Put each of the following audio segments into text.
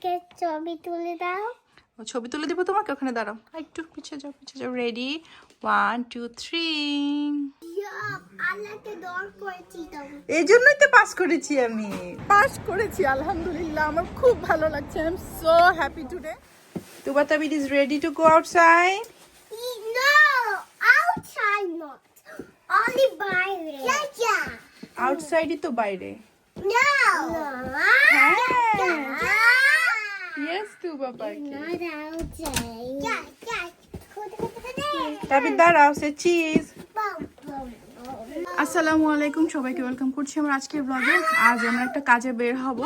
আমাকে ছবি তুলে দাও। ও ছবি তুলে দিব তোমাকে? ওখানে দাঁড়াও। একটু পিছিয়ে যাও পিছিয়ে যাও। রেডি ওয়ান টু থ্রি এই জন্যই তো। পাস করেছি আমি। পাস করেছি আলহামদুলিল্লাহ। আমার খুব ভালো লাগছে। I am so happy today Tuba Tabid is ready to go outside No, outside not. Only বাইরে. আউটসাইডই তো বাইরে। No. হ্যাঁ ইয়েস তুবা পার্কে Not outside. Yeah, yeah. দাঁড়াও সে চিজ. আসসালামু আলাইকুম সবাইকে ওয়েলকাম করছি আমার আজকের ব্লগে আজ আমরা একটা কাজে বের হব।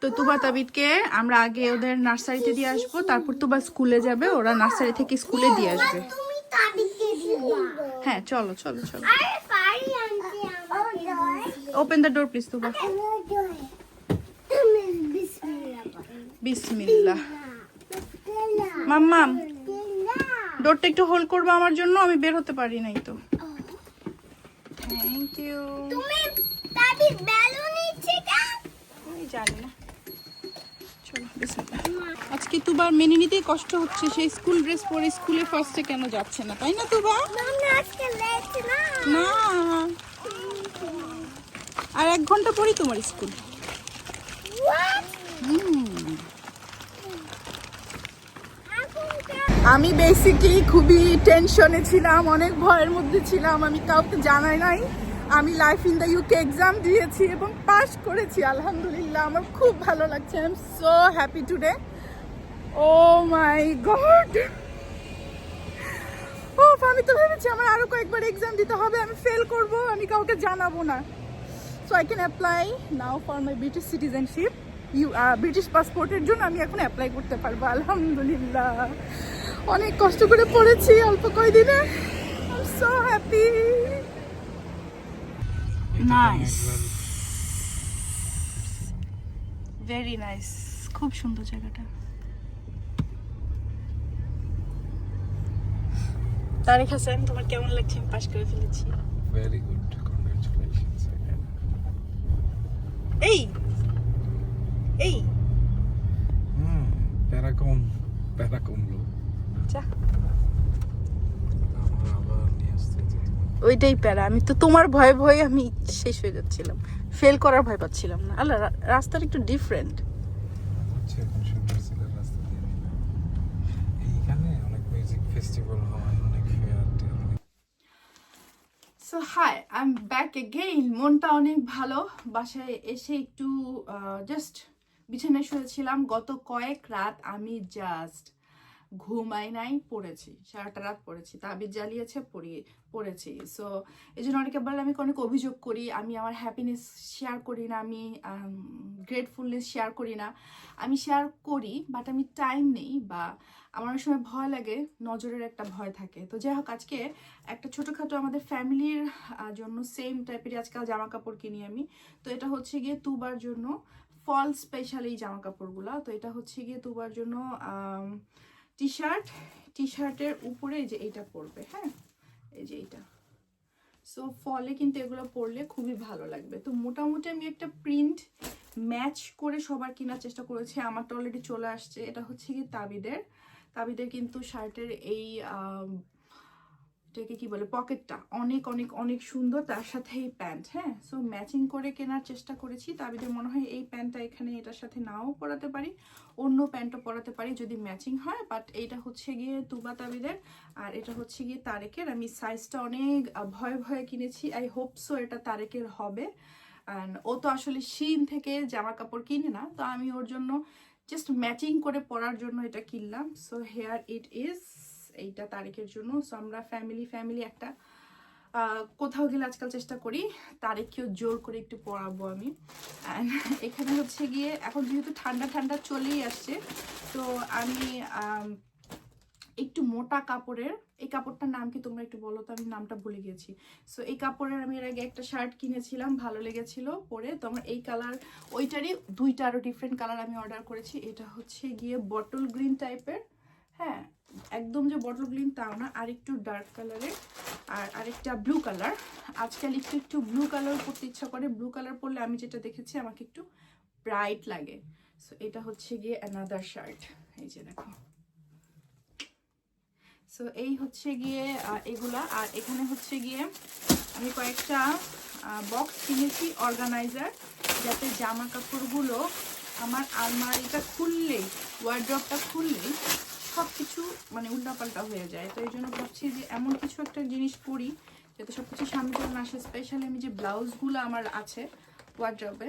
তো তুবা তাবিদকে আমরা আগে ওদের নার্সারিতে দিয়ে আসব তারপর তুবা স্কুলে যাবে ওরা নার্সারি থেকে স্কুলে দিয়ে আসবে। হ্যাঁ চলো চলো চলো। Open the door please Tuba. বিসমিল্লাহ। মাম্মাম ডোরটা একটু হোল্ড করব আমার জন্য আমি বের হতে পারি নাই তো। থ্যাংক ইউ আমি জানি না। আজকে তুবার মেনে নিতেই কষ্ট হচ্ছে সেই স্কুল ড্রেস পরে স্কুলে ফার্স্টে কেন যাচ্ছে না তাই না তুবা? না। আর এক ঘণ্টা পরেই তোমার স্কুল। আমি বেসিকলি খুবই টেনশনে ছিলাম, অনেক ভয়ের মধ্যে ছিলাম, আমি কাউকে জানাই নাই। আমি life in the UK exam দিয়েছি এবং পাস করেছি, আলহামদুলিল্লাহ। আমার খুব ভালো লাগছে I am so happy today oh my god ও আমি তো ভেবেছি আমার আরও কয়েকবার এক্সাম দিতে হবে, আমি ফেল করব, আমি কাউকে জানাব না। So I can apply now for my British citizenship you British পাসপোর্টের জন্য আমি এখন অ্যাপ্লাই করতে পারব, আলহামদুলিল্লাহ। অনেক কষ্ট করে পড়েছি অল্প কয়দিনে। So happy nice very nice খুব সুন্দর জায়গাটা। তারেক হাসান তোমার কেমন লাগছে? পাশ করে ফেলেছি। Very good. Congratulations again. এই এই Hmm. প্যারা কম প্যারা কমলো যা আমার আবার নিয়ে আসতে যে ওইটাই প্যারা। আমি তো তোমার ভয়ে ভয়ে আমি শেষ হয়ে যাচ্ছিলাম। ফেল করার ভয় পাচ্ছিলাম না। আল্লাহ রা- রাস্তাটা একটু ডিফারেন্ট হয় so hi I am back again মনটা অনেক ভালো। বাসায় এসে একটু জাস্ট বিছানায় শুয়েছিলাম। গত কয়েক রাত আমি জাস্ট ঘুমাই নাই, পড়েছি। সারাটা রাত পড়েছি। তাবিজ জ্বালিয়েছে পড়িয়ে পড়েছি। সো এই জন্য অনেকে বলে, আমি অনেক অভিযোগ করি, আমি আমার হ্যাপিনেস শেয়ার করি না, আমি গ্রেটফুলনেস শেয়ার করি না। আমি শেয়ার করি বাট আমি টাইম নেই বা আমার অনেক সময় ভয় লাগে, নজরের একটা ভয় থাকে। তো যাই হোক, আজকে একটা ছোটোখাটো আমাদের ফ্যামিলির জন্য সেম টাইপের আজকাল জামা কাপড় কিনি আমি। তো এটা হচ্ছে গিয়ে তুবার জন্য ফল স্পেশাল এই জামা কাপড়গুলো তো এটা হচ্ছে গিয়ে তুবার জন্য টি শার্ট টি শার্টের উপরে যে এইটা পরবে হ্যাঁ? এই যে এইটা। সো ফলে কিন্তু এগুলো পরলে খুবই ভালো লাগবে। তো মোটামুটি আমি একটা প্রিন্ট ম্যাচ করে সবার কেনার চেষ্টা করেছি। আমার তো অলরেডি চলে আসছে। এটা হচ্ছে কি তাবিদের। তাবিদের কিন্তু শার্টের এই এটাকে কি বলে? পকেটটা। অনেক অনেক অনেক সুন্দর তার সাথে এই প্যান্ট হ্যাঁ? সো ম্যাচিং করে কেনার চেষ্টা করেছি। তাবিদের মনে হয় এই প্যান্টটা এখানে এটার সাথে নাও পরাতে পারি, অন্য প্যান্টও পরাতে পারি যদি ম্যাচিং হয়। বাট এইটা হচ্ছে গিয়ে তুবা তাবিদের, আর এটা হচ্ছে গিয়ে তারেকের। আমি সাইজটা অনেক ভয়ে ভয়ে কিনেছি। আই হোপ সো এটা তারেকের হবে। অ্যান্ড ও তো আসলে শিন থেকে জামা কাপড় কিনে না। তো আমি ওর জন্য জাস্ট ম্যাচিং করে পরার জন্য এটা কিনলাম। সো হেয়ার ইট ইজ এইটা তারিখের জন্য। সো আমরা ফ্যামিলি ফ্যামিলি একটা কোথাও গেলে আজকাল চেষ্টা করি তারিখকেও জোর করে একটু পরাবো আমি। অ্যান্ড এখানে হচ্ছে গিয়ে, এখন যেহেতু ঠান্ডা ঠান্ডা চলেই আসছে, তো আমি একটু মোটা কাপড়ের, এই কাপড়টার নাম কি তোমরা একটু বলো তো, আমি নামটা ভুলে গেছি সো এই কাপড়ের আমি এর আগে একটা শার্ট কিনেছিলাম, ভালো লেগেছিল পরে। তো আমার এই কালার ওইটারই দুইটা আরও ডিফারেন্ট কালার আমি অর্ডার করেছি। এটা হচ্ছে গিয়ে বটল গ্রিন টাইপের হ্যাঁ একদম যে বটল গ্রিন তাও না আর একটু ডার্ক কালারের আর আরেকটা ব্লু কালার আজকাল একটু একটু ব্লু কালার পরতে ইচ্ছা করে। ব্লু কালার পরলে আমি যেটা দেখেছি, আমাকে একটু ব্রাইট লাগে। সো এটা হচ্ছে গিয়ে অ্যানাদার শার্ট এই যে দেখো। সো এই হচ্ছে গিয়ে এগুলা। আর এখানে হচ্ছে গিয়ে আমি কয়েকটা বক্স কিনেছি অর্গানাইজার যাতে জামা কাপড়গুলো আমার আলমারিটা খুললেই ওয়ার্ড্রপটা খুললেই সব কিছু মানে উল্টাপাল্টা হয়ে যায়। তো এই জন্য ভাবছি যে এমন কিছু একটা জিনিস পরি যাতে সব কিছু সামনে যেন আসে স্পেশালি আমি যে ব্লাউজগুলো আমার আছে ওয়ার্ড্রপে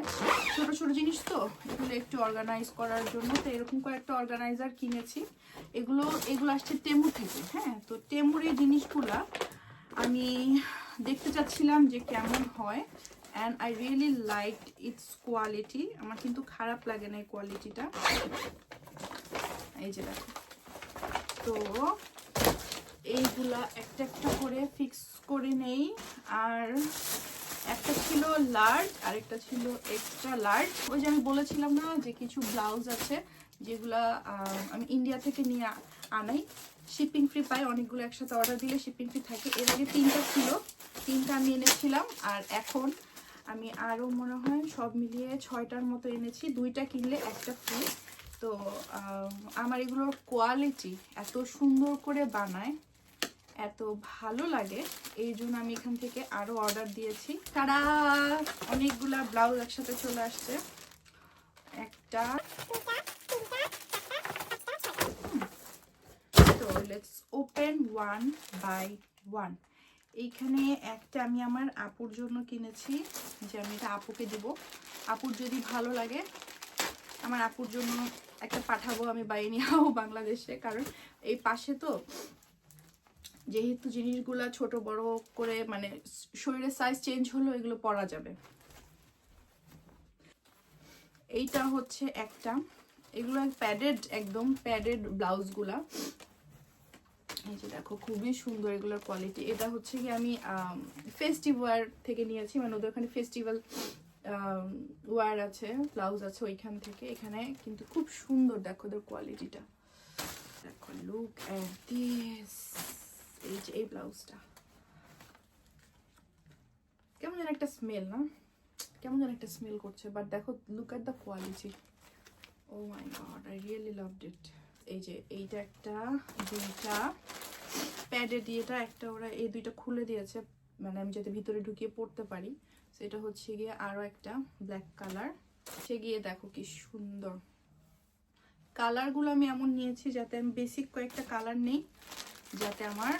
ছোটো ছোটো জিনিস তো, এগুলো একটু অর্গানাইজ করার জন্য। তো এরকম কয়েকটা অর্গানাইজার কিনেছি। এগুলো এগুলো আসছে টেমু থেকে হ্যাঁ? তো টেমুর এই জিনিসগুলা আমি দেখতে চাচ্ছিলাম যে কেমন হয়। And I really like its quality আমার কিন্তু খারাপ লাগে না এই কোয়ালিটিটা এই যে দেখো। তো এইগুলা একটা একটা করে ফিক্স করে নেই। আর একটা ছিল লার্জ আর একটা ছিল এক্সট্রা লার্জ ওই যে আমি বলেছিলাম না যে কিছু ব্লাউজ আছে যেগুলা আমি ইন্ডিয়া থেকে নিয়ে আনাই। শিপিং ফ্রি পাই, অনেকগুলো একসাথে অর্ডার দিলে শিপিং ফ্রি থাকে। এর আগে তিনটা ছিল, তিনটা আমি এনেছিলাম। আর এখন আমি আরও মনে হয় সব মিলিয়ে ছয়টার মতো এনেছি। দুইটা কিনলে একটা ফ্রি তো আমার এগুলোর কোয়ালিটি এত সুন্দর করে বানায়, এত ভালো লাগে, এই জন্য আমি এখান থেকে আরও অর্ডার দিয়েছি। তারা! অনেকগুলা ব্লাউজ একসাথে চলে আসছে। একটা ওপেন ওয়ান ওয়ান এইখানে একটা আমি আমার আপুর জন্য কিনেছি, যে আমি এটা আপুকে দিব। আপুর যদি ভালো লাগে, আমার আপুর জন্য একটা পাঠাবো আমি বাইরে নিয়ে যাব বাংলাদেশে, কারণ এই পাশে তো যেহেতু জিনিসগুলা ছোট বড় করে মানে শরীরের সাইজ চেঞ্জ হলো এগুলো পরা যাবে। এইটা হচ্ছে একটা। এগুলো প্যাডেড একদম প্যাডেড ব্লাউজগুলা এই যে দেখো, খুবই সুন্দর এগুলোর কোয়ালিটি এটা হচ্ছে কি আমি ফেস্টিভার থেকে নিয়েছি মানে ওদের ওখানে ফেস্টিভ্যাল ওয়ার আছে ব্লাউজ আছে ওইখান থেকে। এখানে কিন্তু খুব সুন্দর, দেখো ওদের কোয়ালিটিটা দেখো লুক অ্যাট এই যে, এই ব্লাউজটা কেমন যেন একটা স্মেল না? কেমন যেন একটা স্মেল করছে বাট দেখো look at the quality oh my god I really loved it এই যে, এইটা একটা দুইটা প্যাডে দিয়েটা একটা ওরা এই দুইটা খুলে দিয়েছে। মানে আমি যাতে ভিতরে ঢুকিয়ে পড়তে পারি। সেটা হচ্ছে গিয়ে আরও একটা ব্ল্যাক কালার সে গিয়ে দেখো কি সুন্দর। কালারগুলো আমি এমন নিয়েছি যাতে আমি বেসিক কয়েকটা কালার নেই, যাতে আমার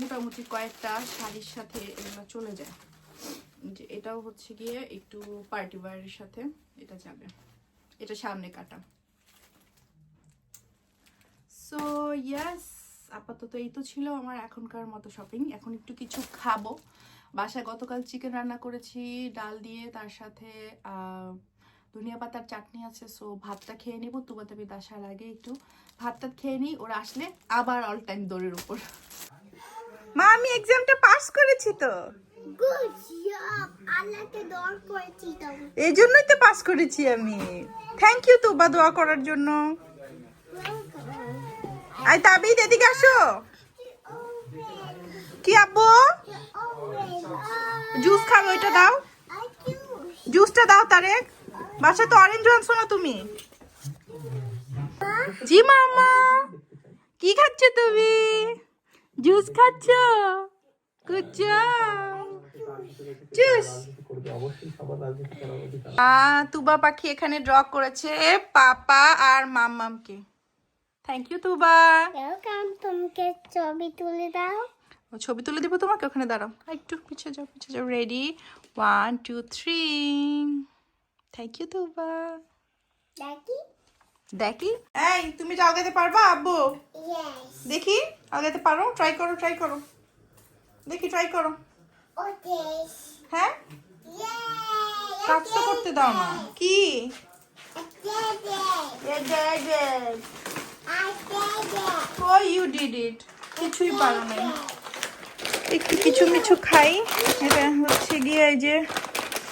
মোটামুটি কয়েকটা শাড়ির সাথে এগুলো চলে যায়। যে এটাও হচ্ছে গিয়ে একটু পার্টি ওয়ারের সাথে এটা যাবে। এটা সামনে কাটা। সো ইয়াস আপাতত এই তো ছিল আমার এখনকার মতো শপিং এখন একটু কিছু খাব। বাসায় গতকাল চিকেন রান্না করেছি ডাল দিয়ে তার সাথে ধনিয়া পাতার চাটনি আছে সো ভাতটা খেয়ে নিবো। আমি আসার আগে একটু ভাতটা খেয়ে নিই ওরা আসলে আবার অল টাইম দৌড়ের উপর। মা আমি এক্সামটা পাস করেছি তো। গুড জব আল্লাহকে দর করেছি তো। এই জন্যই তো পাস করেছি আমি। থ্যাংক ইউ তো বা দোয়া করার জন্য। আই তাবিদ এদিকে আসো। কি আব্বু? জুস খাবে, ওইটা দাও। জুসটা দাও তারেক বাসায় তো অরেঞ্জ আনছো না তুমি? জি মামা। কি খাচ্ছ তুমি? জুস খাচ্ছ? জুস তুবা পাখি এখানে ড্র করেছে পাপা আর মাম্মামকে। Thank you Tuba. তোমাকে ছবি তুলে দাও? ছবি তুলে দিব তোমাকে? ওখানে দাঁড়াও। একটু পিছিয়ে যাও পিছিয়ে যাও। Ready one two three thank you Tuba দেখি দেখি এই তুমি যে আগাতে পারবা আব্বু? দেখি আগাতে পারো? ট্রাই করো ট্রাই করো। দেখি ট্রাই করো। হ্যাঁ? ইয়ে কাজ তো করতে দাও না। কি? ও ইউ ডিড ইট কিছুই পারো নাই। একটু কিছু কিছু খাই। এটা হচ্ছে গিয়ে এই যে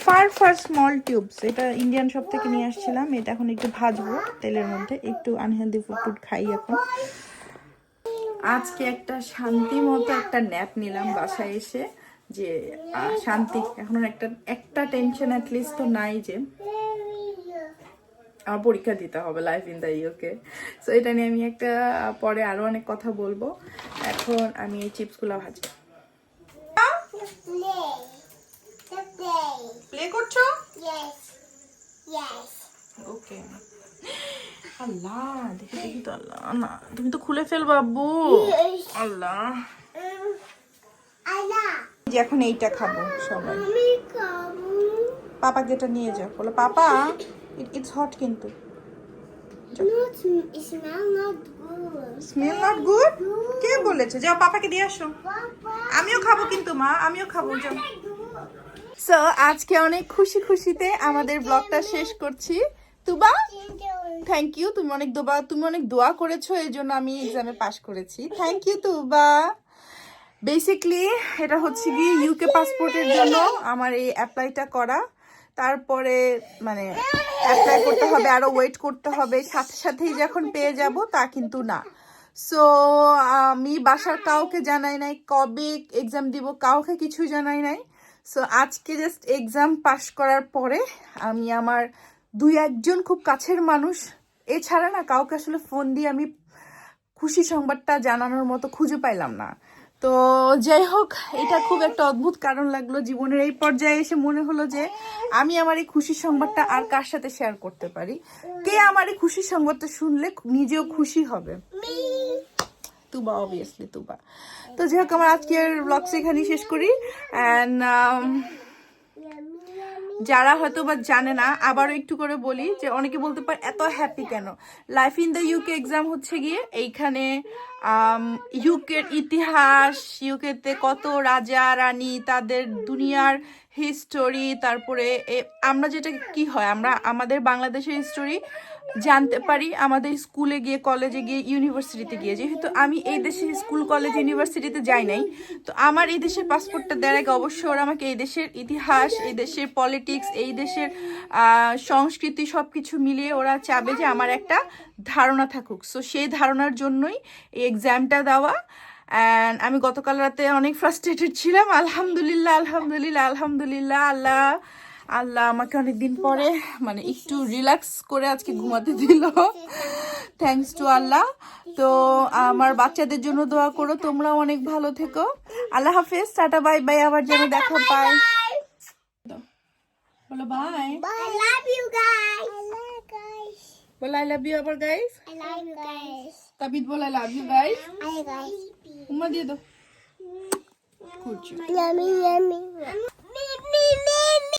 ফার ফার স্মল টিউবস, এটা ইন্ডিয়ান শপ থেকে নিয়ে আসছিলাম। এটা এখন একটু ভাজবো তেলের মধ্যে। একটু আনহেলদি ফুড টুড খাই এখন। আজকে একটা শান্তি মতো একটা ন্যাপ নিলাম বাসায় এসে। যে শান্তি, এখন একটা একটা টেনশন লিস্ট তো নাই যে, আমার পরীক্ষা দিতে হবে life in the UK so এটা নিয়ে আমি একটা, পরে আরও অনেক কথা বলব। এখন আমি এই চিপসগুলো ভাজি Play. The play. প্লে করছ Yes. Yes. ওকে আল্লাহ দেখি দেখি তো আল্লাহ না তুমি তো খুলে ফেলবা আব্বু আল্লাহ Um, যে এখন এইটা খাব সবাই. পাপাকে যেটা নিয়ে যাও বলো পাপা ইটস হট কিন্তু Not, it not good. Smell not good কে বলেছে? যাও পাপাকে দিয়ে আসো। আমিও খাব কিন্তু মা আমিও খাব যাও. সো আজকে অনেক খুশি খুশিতে আমাদের ব্লগটা শেষ করছি। তুবা. থ্যাংক ইউ তুমি অনেক দোয়া তুমি অনেক দোয়া করেছ এই জন্য আমি এক্সামে পাশ করেছি। Thank you Tuba. বেসিকলি এটা হচ্ছে কি ইউকে পাসপোর্টের জন্য আমার এই অ্যাপ্লাইটা করা। তারপরে মানে অ্যাপ্লাই করতে হবে, আরও ওয়েট করতে হবে, সাথে সাথেই যখন পেয়ে যাব তা কিন্তু না। সো আমি বাসার কাউকে জানাই নাই, কবে এক্সাম দিব কাউকে কিছু জানাই নাই। সো আজকে জাস্ট এক্সাম পাশ করার পরে আমি আমার দুই একজন খুব কাছের মানুষ, এছাড়া না কাউকে আসলে ফোন দিয়ে আমি খুশি সংবাদটা জানানোর মতো খুঁজে পাইলাম না। তো যাই হোক, এটা খুব একটা অদ্ভুত কারণ লাগল জীবনের এই পর্যায়ে এসে মনে হলো যে আমি আমার এই খুশির সংবাদটা আর কার সাথে শেয়ার করতে পারি কে আমার এই খুশির সংবাদটা শুনলে নিজেও খুশি হবে. তুবা অবভিয়াসলি তুবা তো যাই হোক, আমার আজকের ব্লগস এখানেই শেষ করি অ্যান্ড. যারা হয়তো বা জানে না, আবারও একটু করে বলি যে অনেকে বলতে পারে, এত হ্যাপি কেন? Life in the UK exam হচ্ছে গিয়ে এইখানে ইউকের ইতিহাস ইউকেতে কত রাজা, রানী, তাদের দুনিয়ার হিস্টোরি তারপরে আমরা যেটা কি হয়, আমরা, আমাদের বাংলাদেশের হিস্টোরি জানতে পারি আমাদের স্কুলে গিয়ে, কলেজে গিয়ে, ইউনিভার্সিটিতে গিয়ে। যেহেতু আমি এই দেশের স্কুল, কলেজ, ইউনিভার্সিটিতে যাই নাই, তো আমার এই দেশের পাসপোর্টটা দেওয়ার আগে অবশ্যই ওরা আমাকে এই দেশের ইতিহাস, এই দেশের পলিটিক্স এই দেশের সংস্কৃতি সব কিছু মিলিয়ে ওরা চাবে যে আমার একটা ধারণা থাকুক। সো সেই ধারণার জন্যই এই এক্সামটা দেওয়া। অ্যান্ড আমি গতকাল রাতে অনেক ফ্রাস্ট্রেটেড ছিলাম। আলহামদুলিল্লাহ আলহামদুলিল্লাহ আলহামদুলিল্লাহ, আল্লাহ। আল্লাহ আমাকে অনেকদিন পরে মানে একটু রিল্যাক্স করে আজকে ঘুমাতে দিল থ্যাঙ্কস টু আল্লাহ তো আমার বাচ্চাদের জন্য দোয়া করো তোমরাও অনেক ভালো থেকো আল্লাহ হাফেজ টাটা বাই বাই আবার যেন দেখা পাই বলো bye Bye. I love you guys. I love guys. বলো আই লাভ ইউ আবার guys I love you guys. Tabid বলো আই লাভ ইউ গাইস. উম্মা দিয়ে দাও কুচু Yummy, yummy.